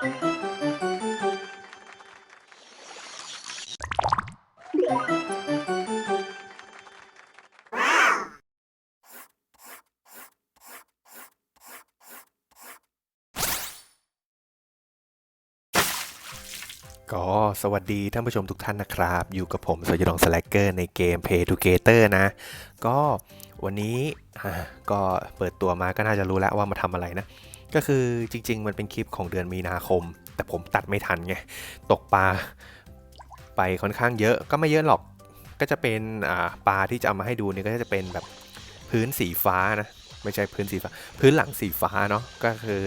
ก็สวัสดีท่านผู้ชมทุกท่านนะครับ อยู่กับผมสยดองสแลกเกอร์ในเกม Pay Together นะ ก็วันนี้ก็เปิดตัวมาก็น่าจะรู้แล้วว่ามาทำอะไรนะ ก็คือจริง ๆ มันเป็นคลิปของเดือนมีนาคม แต่ผมตัดไม่ทันไง ตกปลาไปค่อนข้างเยอะ ก็ไม่เยอะหรอก ก็จะเป็นปลาที่จะเอามาให้ดูเนี่ยก็จะเป็นแบบพื้นสีฟ้านะ ไม่ใช่พื้นสีฟ้า พื้นหลังสีฟ้าเนาะ ก็คือ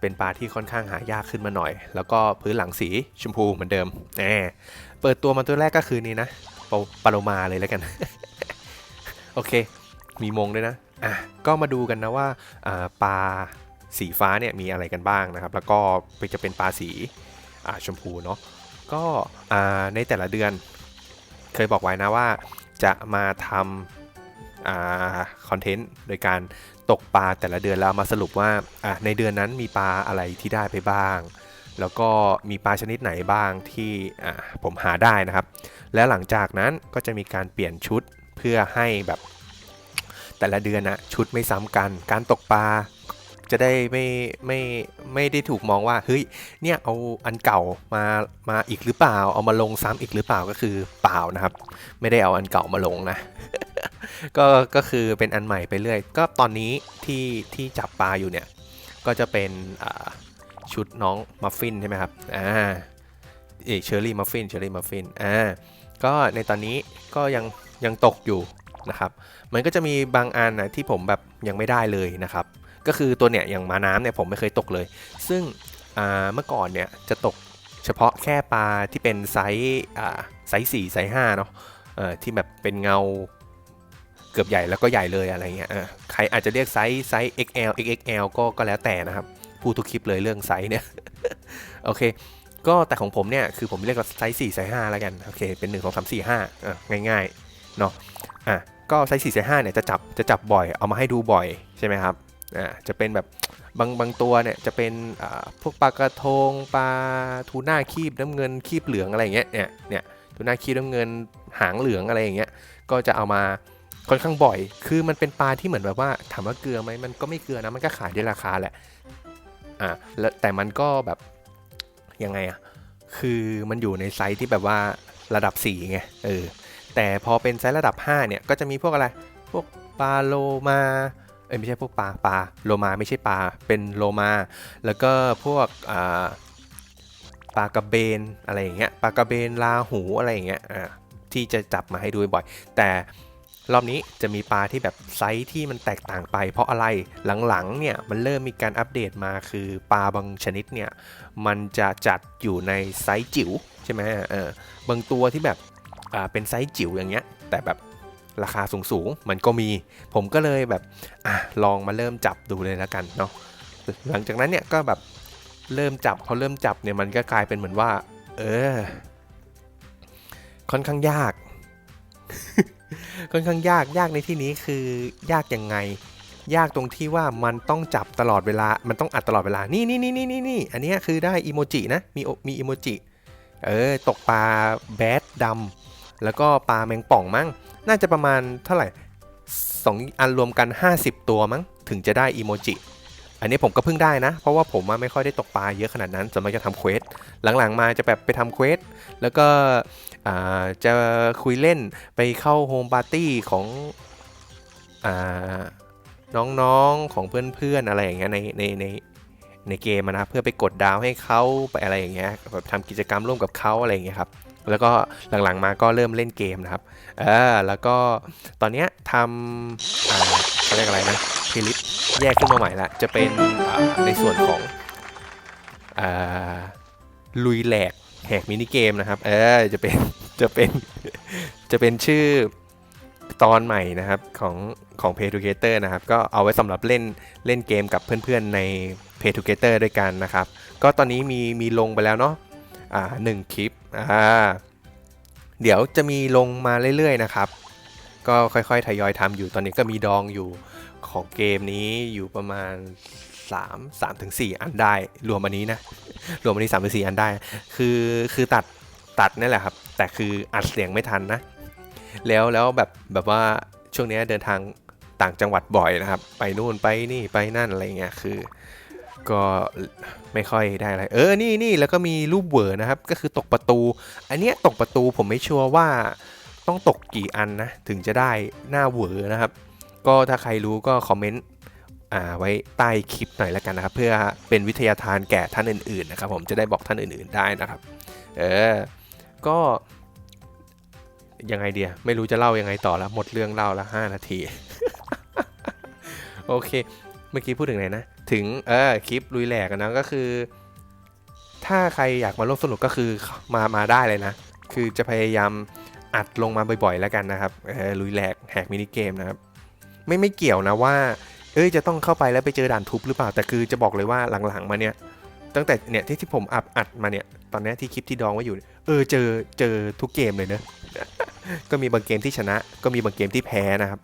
เป็นปลาที่ค่อนข้างหายากขึ้นมาหน่อย แล้วก็พื้นหลังสีชมพูเหมือนเดิมแหมเปิดตัวมาตัวแรกก็คือนี่นะปาปาโลมาเลยแล้วกัน โอเค มีมงด้วยนะ อะก็มาดูกันนะว่าปลาสีฟ้าเนี่ยมีอะไรกันบ้างนะครับ แล้วก็จะเป็นปลาสีาชมพูเนาะก็ในแต่ละเดือนเคยบอกไว้นะว่าจะมาทำาคอนเทนต์โดยการตกปลาแต่ละเดือนแล้วมาสรุปว่าในเดือนนั้นมีปลาอะไรที่ได้ไปบ้าง แล้วก็มีปลาชนิดไหนบ้างที่ผมหาได้นะครับ แล้วหลังจากนั้นก็จะมีการเปลี่ยนชุดเพื่อให้แบบ แต่ละเดือนนะชุดไม่ซ้ำกัน การตกปลาจะได้ไม่ไม่ไม่ได้ถูกมองว่าเฮ้ยเนี่ยเอาอันเก่ามามาอีกหรือเปล่า เอามาลงซ้ำอีกหรือเปล่าก็คือเปล่านะครับ ไม่ได้เอาอันเก่ามาลงนะก็ก็คือเป็นอันใหม่ไปเรื่อย ก็ตอนนี้ที่ที่จับปลาอยู่เนี่ย ก็จะเป็นชุดน้องมัฟฟินใช่ไหมครับอ่าเอเชอร์รี่มัฟฟินเชอร์รี่มัฟฟินอ่าก็ในตอนนี้ก็ยังยังตกอยู่ นะครับ มันก็จะมีบางอันนะที่ผมแบบยังไม่ได้เลยนะครับ ก็คือตัวเนี่ยอย่างมาน้ำเนี่ยผมไม่เคยตกเลย ซึ่งเมื่อก่อนเนี่ยจะตกเฉพาะแค่ปลาที่เป็นไซส์ไซส์สี่ไซส์ห้าเนาะเอ่อที่แบบเป็นเงาเกือบใหญ่แล้วก็ใหญ่เลยอะไรเงี้ยใครอาจจะเรียกไซส์ไซส์ XL XXL ก็ก็แล้วแต่นะครับพูดทุกคลิปเลยเรื่องไซส์เนี่ยโอเคก็แต่ของผมเนี่ยคือผมเรียกว่าไซส์4ไซส์5แล้วกันโอเคเป็น 1 2 3 4 5อะง่ายๆเนาะอะ ก็ไซส์4ไซส์5เนี่ยจะจับจะจับบ่อยเอามาให้ดูบ่อยใช่ไหมครับอ่าจะเป็นแบบบางบางตัวเนี่ยจะเป็นอ่าพวกปลากระทงปลาทูน่าคีบน้ำเงินคีบเหลืองอะไรอย่างเงี้ยเนี่ยเนี่ยทูน่าคีบน้ำเงินหางเหลืองอะไรอย่างเงี้ยก็จะเอามาค่อนข้างบ่อย คือมันเป็นปลาที่เหมือนแบบว่าถามว่าเกลือไหมมันก็ไม่เกลือนะมันก็ขายได้ราคาแหละอ่าแล้วแต่มันก็แบบยังไงอะคือมันอยู่ในไซส์ที่แบบว่าระดับ4ไงเออ แต่พอเป็นไซส์ระดับ 5 เนี่ย ก็จะมีพวกอะไร พวกปลาโลมา เอ้ยไม่ใช่พวกปลาปลาโลมาไม่ใช่ปลา เป็นโลมา แล้วก็พวกปลากระเบนอะไรอย่างเงี้ย ปลากระเบนลาหูอะไรอย่างเงี้ย อ่า ที่จะจับมาให้ดูบ่อย แต่รอบนี้จะมีปลาที่แบบไซส์ที่มันแตกต่างไป เพราะอะไรหลังๆเนี่ยมันเริ่มมีการอัปเดตมาคือปลาบางชนิดเนี่ยมันจะจัดอยู่ในไซส์จิ๋วใช่ไหมเออบางตัวที่แบบ เป็นไซส์จิ๋วอย่างเงี้ย แต่แบบราคาสูงๆมันก็มี ผมก็เลยแบบอะลองมาเริ่มจับดูเลยแล้วกันเนาะหลังจากนั้นเนี่ยก็แบบเริ่มจับพอเริ่มจับเนี่ยมันก็กลายเป็นเหมือนว่า เออ ค่อนข้างยาก ค่อนข้างยากยากในที่นี้คือยากยังไง ยากตรงที่ว่ามันต้องจับตลอดเวลา มันต้องอัดตลอดเวลา นี่นี่นี่นี่นี่นี่อันนี้คือได้อีโมจินะ มีมีอีโมจิ เออ ตกปลาแบดดำ แล้วก็ปลาแมงป่องมั้ง น่าจะประมาณเท่าไหร่สองอันรวมกัน 50 ตัวมั้ง ถึงจะได้อีโมจิ อันนี้ผมก็เพิ่งได้นะ เพราะว่าผมไม่ค่อยได้ตกปลาเยอะขนาดนั้นส่วนมากจะทำเควส หลังๆมาจะแบบไปทำเควส แล้วก็จะคุยเล่นไปเข้าโฮมปาร์ตี้ของอน้องๆของเพื่อนๆอะไรอย่างเงี้ยในในในในเกมนะเพื่อไปกดดาวให้เขาไปอะไรอย่างเงี้ยแบบทำกิจกรรมร่วมกับเขาอะไรอย่างเงี้ยครับ แล้วก็หลังๆมาก็เริ่มเล่นเกมนะครับเออแล้วก็ตอนนี้ทำอ่าเขาเรียกอะไรนะพลิปแยกขึ้นมาใหม่ละจะเป็นในส่วนของอ่าลุยแหลกแหกมินิเกมนะครับ เออจะเป็นจะเป็นจะเป็นชื่อตอนใหม่นะครับของของ Pay t o g e t e r นะครับ ก็เอาไว้สำหรับเล่นเล่นเกมกับเพื่อนๆใน Pay t o g e t e r ด้วยกันนะครับ ก็ตอนนี้มีมีลงไปแล้วเนาะอ่าหนึ่งคลิป อ่าเดี๋ยวจะมีลงมาเรื่อยๆนะครับ ก็ค่อยๆทยอยทำอยู่ตอนนี้ก็มีดองอยู่ของเกมนี้อยู่ประมาณสามสามถึงสี่อันได้ รวมอันนี้นะ รวมอันนี้สามถึงสี่อันได้ คือคือตัดตัดนี่แหละครับ แต่คืออัดเสียงไม่ทันนะ แล้วแล้วแบบแบบว่าช่วงนี้เดินทางต่างจังหวัดบ่อยนะครับ ไปนู่นไปนี่ไปนั่นอะไรเงี้ยคือ ก็ไม่ค่อยได้อะไร เออ นี่นี่แล้วก็มีรูปเหวอนะครับ ก็คือตกประตู อันเนี้ยตกประตูผมไม่ชัวร์ว่าต้องตกกี่อันนะ ถึงจะได้หน้าเหวอนะครับ ก็ถ้าใครรู้ก็คอมเมนต์อ่าไว้ใต้คลิปหน่อยล้วกันนะครับ เพื่อเป็นวิทยาทานแก่ท่านอื่นๆนะครับ ผมจะได้บอกท่านอื่นๆได้นะครับ เออ ก็ยังไงเดียไม่รู้จะเล่ายังไงต่อแล้ว หมดเรื่องเล่าแล้ว5นาที โอเค เมื่อกี้พูดถึงไหนนะ ถึงเออคลิปลุยแหลกนะก็คือ ถ้าใครอยากมาร่วมสนุกก็คือมามาได้เลยนะ คือจะพยายามอัดลงมาบ่อยๆแล้วกันนะครับเออลุยแหลกแหกมินิเกมนะครับ ไม่ไม่เกี่ยวนะว่า เอ้ยจะต้องเข้าไปแล้วไปเจอด่านทุบหรือเปล่าแต่คือจะบอกเลยว่าหลังๆมาเนี่ยตั้งแต่เนี่ยที่ที่ผมอัดอัดมาเนี่ยตอนนี้ที่คลิปที่ดองไว้อยู่เนี่ยเออเจอเจอทุกเกมเลยเนอะก็มีบางเกมที่ชนะ ก็มีบางเกมที่แพ้นะครับ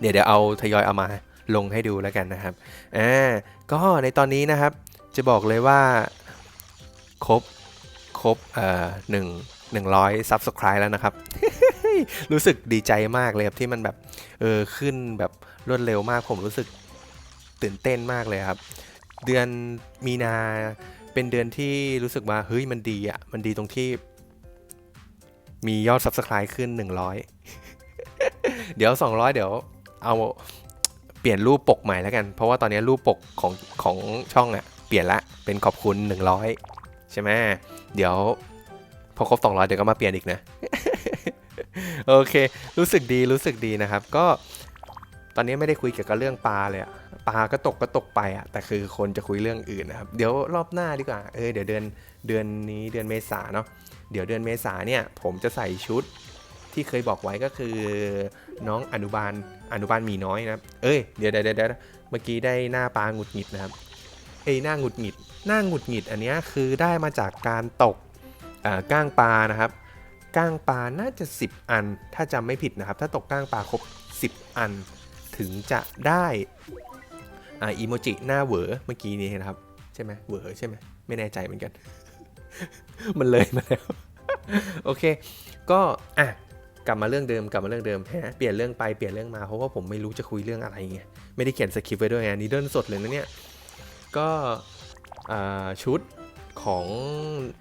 เดี๋ยวเดี๋ยวเอาทยอยเอามา ลงให้ดูแล้วกันนะครับอ่าก็ในตอนนี้นะครับจะบอกเลยว่าครบครบเอ่อหนึ่งหนึ่งร้อยซับสไครต์แล้วนะครับ รู้สึกดีใจมากเลยครับที่มันแบบเออขึ้นแบบรวดเร็วมากผมรู้สึกตื่นเต้นมากเลยครับ เดือนมีนาเป็นเดือนที่รู้สึกว่าเฮ้ยมันดีอะมันดีตรงที่ มียอด Subscribe ขึ้น 100 เดี๋ยว 200 เดี๋ยวเอา เปลี่ยนรูปปกใหม่แล้วกัน เพราะว่าตอนนี้รูปปกของของช่องอะเปลี่ยนละเป็นขอบคุณ 100 ใช่ไหมเดี๋ยวพอครบ200 เดี๋ยวก็มาเปลี่ยนอีกนะ โอเค รู้สึกดีรู้สึกดีนะครับ ก็ตอนนี้ไม่ได้คุยเกี่ยวกับเรื่องปลาเลยอะปลาก็ตกก็ตกไปอะแต่คือคนจะคุยเรื่องอื่นนะครับ เดี๋ยวรอบหน้าดีกว่า เออเดี๋ยวเดือนเดือนนี้เดือนเมษาเนาะ เดี๋ยวเดือนเมษาเนี่ย ผมจะใส่ชุด ที่เคยบอกไว้ก็คือน้องอนุบาลอนุบาลมีน้อยนะครับ เอ้ยเดี๋ยวเดี๋ยวเดี๋ยวเมื่อกี้ได้หน้าปลาหงุดหงิดนะครับ เอ้ยหน้าหงุดหงิด หน้าหงุดหงิดอันนี้คือได้มาจากการตกอ่าก้างปลานะครับ ก้างปลาน่าจะ 10 อัน ถ้าจำไม่ผิดนะครับ ถ้าตกก้างปลาครบ 10 อัน ถึงจะได้อ่าอีโมจิหน้าเหวอเมื่อกี้นี้นะครับ ใช่ไหมเหวอใช่ไหมไม่แน่ใจเหมือนกัน มันเลยมาแล้ว โอเค ก็อะ กลับมาเรื่องเดิมกลับมาเรื่องเดิมแฮะเปลี่ยนเรื่องไปเปลี่ยนเรื่องมาเพราะว่าผมไม่รู้จะคุยเรื่องอะไรไงไม่ได้เขียนสคริปต์ไว้ด้วยไงนี่เดินสดเลยนะเนี่ยก็ชุดของ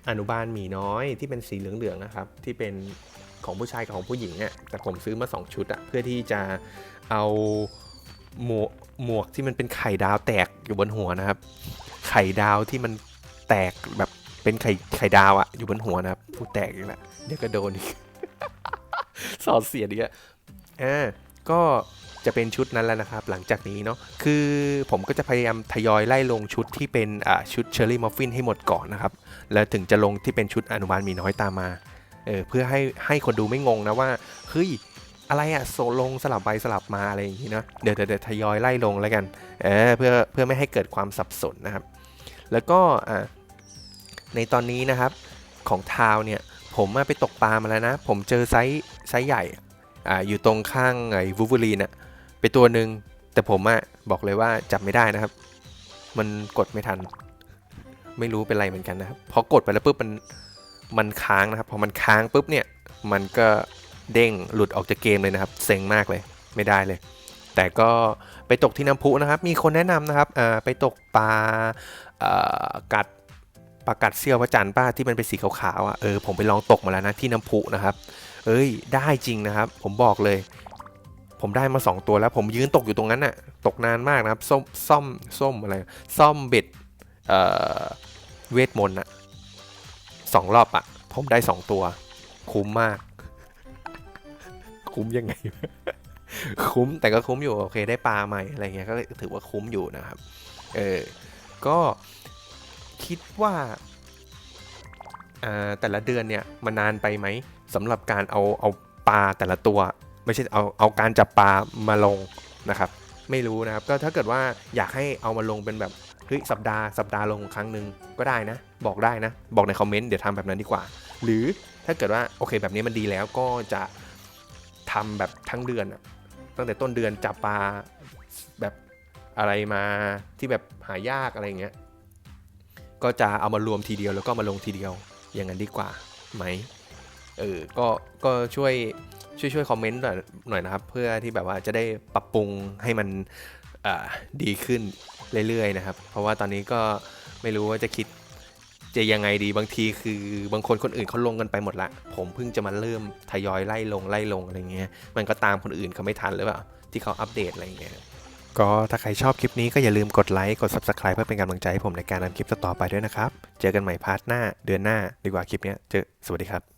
อนุบาลหมีน้อยที่เป็นสีเหลืองๆนะครับ ที่เป็นของผู้ชายกับของผู้หญิงอะแต่ผมซื้อมา 2 ชุดอะเพื่อที่จะเอาหมวกหมวกที่มันเป็นไข่ดาวแตกอยู่บนหัวนะครับ ไข่ดาวที่มันแตกแบบเป็นไข่ไข่ดาวอะอยู่บนหัวนะครับพูดแตกอีกแล้วเดี๋ยวก็โดนอีก สอดเสียดอีกอะอ่าก็จะเป็นชุดนั้นแล้วนะครับ หลังจากนี้เนาะคือผมก็จะพยายามทยอยไล่ลงชุดที่เป็นอ่าชุดเชอร์รี่มัฟฟินให้หมดก่อนนะครับ แล้วถึงจะลงที่เป็นชุดอนุบาลมีน้อยตามมาเออเพื่อให้ให้คนดูไม่งงนะว่าเฮ้ยอะไรอะโซลงสลับไปสลับมาอะไรอย่างงี้นะเดี๋ยวเดี๋ยวเดี๋ยวทยอยไล่ลงแล้วกันเออเพื่อเพื่อไม่ให้เกิดความสับสนนะครับ แล้วก็อ่าในตอนนี้นะครับของทาวเนี่ย ผมอะไปตกปลามาแล้วนะ ผมเจอไซส์ไซส์ใหญ่อ่าอยู่ตรงข้างไอ้วูฟูลีนอะไปตัวหนึ่งแต่ผมอะบอกเลยว่าจับไม่ได้นะครับ มันกดไม่ทัน ไม่รู้เป็นไรเหมือนกันนะครับพอกดไปแล้วปุ๊บมันมันค้างนะครับพอมันค้างปุ๊บเนี่ย มันก็เด้งหลุดออกจากเกมเลยนะครับ เซ็งมากเลยไม่ได้เลย แต่ก็ไปตกที่น้ำพุนะครับ มีคนแนะนำนะครับอ่าไปตกปลาอ่อกัด ปากัดเซี่ยวพระจันทร์ป้าที่มันเป็นสีขาวๆอะเออผมไปลองตกมาแล้วนะที่น้ำพุนะครับ เอ้ยได้จริงนะครับ ผมบอกเลย ผมได้มา 2 ตัวแล้ว ผมยืนตกอยู่ตรงนั้นน่ะตกนานมากนะครับส้มซ่อมส้มอะไรซ่อมเบ็ดเอ่อเวทมนต์อะสองรอบอะ ผมได้ 2 ตัว คุ้มมาก คุ้มยังไง คุ้มแต่ก็คุ้มอยู่โอเคได้ปลาใหม่อะไรเงี้ยก็ถือว่าคุ้มอยู่นะครับ เออก็ คิดว่าอ่าแต่ละเดือนเนี่ยมันนานไปไหมสำหรับการเอาเอาปลาแต่ละตัว ไม่ใช่เอาเอาการจับปลามาลงนะครับ ไม่รู้นะครับก็ถ้าเกิดว่าอยากให้เอามาลงเป็นแบบเฮ้ยสัปดาห์สัปดาห์ลงครั้งหนึ่งก็ได้นะ บอกได้นะ บอกในคอมเมนต์เดี๋ยวทำแบบนั้นดีกว่า หรือถ้าเกิดว่าโอเคแบบนี้มันดีแล้วก็จะทำแบบทั้งเดือนตั้งแต่ต้นเดือนจับปลาแบบอะไรมาที่แบบหายากอะไรเงี้ย ก็จะเอามารวมทีเดียวแล้วก็มาลงทีเดียวอย่างนั้นดีกว่าไหมเออก็ก็ช่วยช่วยช่วยคอมเมนต์หน่อยหน่อยนะครับ เพื่อที่แบบว่าจะได้ปรับปรุงให้มันดีขึ้นเรื่อยๆนะครับ เพราะว่าตอนนี้ก็ไม่รู้ว่าจะคิดจะยังไงดีบางทีคือบางคนคนอื่นเขาลงกันไปหมดละ ผมเพิ่งจะมาเริ่มทยอยไล่ลงไล่ลงอะไรเงี้ยมันก็ตามคนอื่นเขาไม่ทันหรือเปล่าที่เขาอัปเดตอะไรเงี้ย ก็ถ้าใครชอบคลิปนี้ก็อย่าลืมกดไลค์ กด Subscribe เพื่อเป็นกำลังใจให้ผมในการทำคลิปต่อๆไปด้วยนะครับ เจอกันใหม่พาร์ทหน้าเดือนหน้าดีกว่าคลิปนี้เจอสวัสดีครับ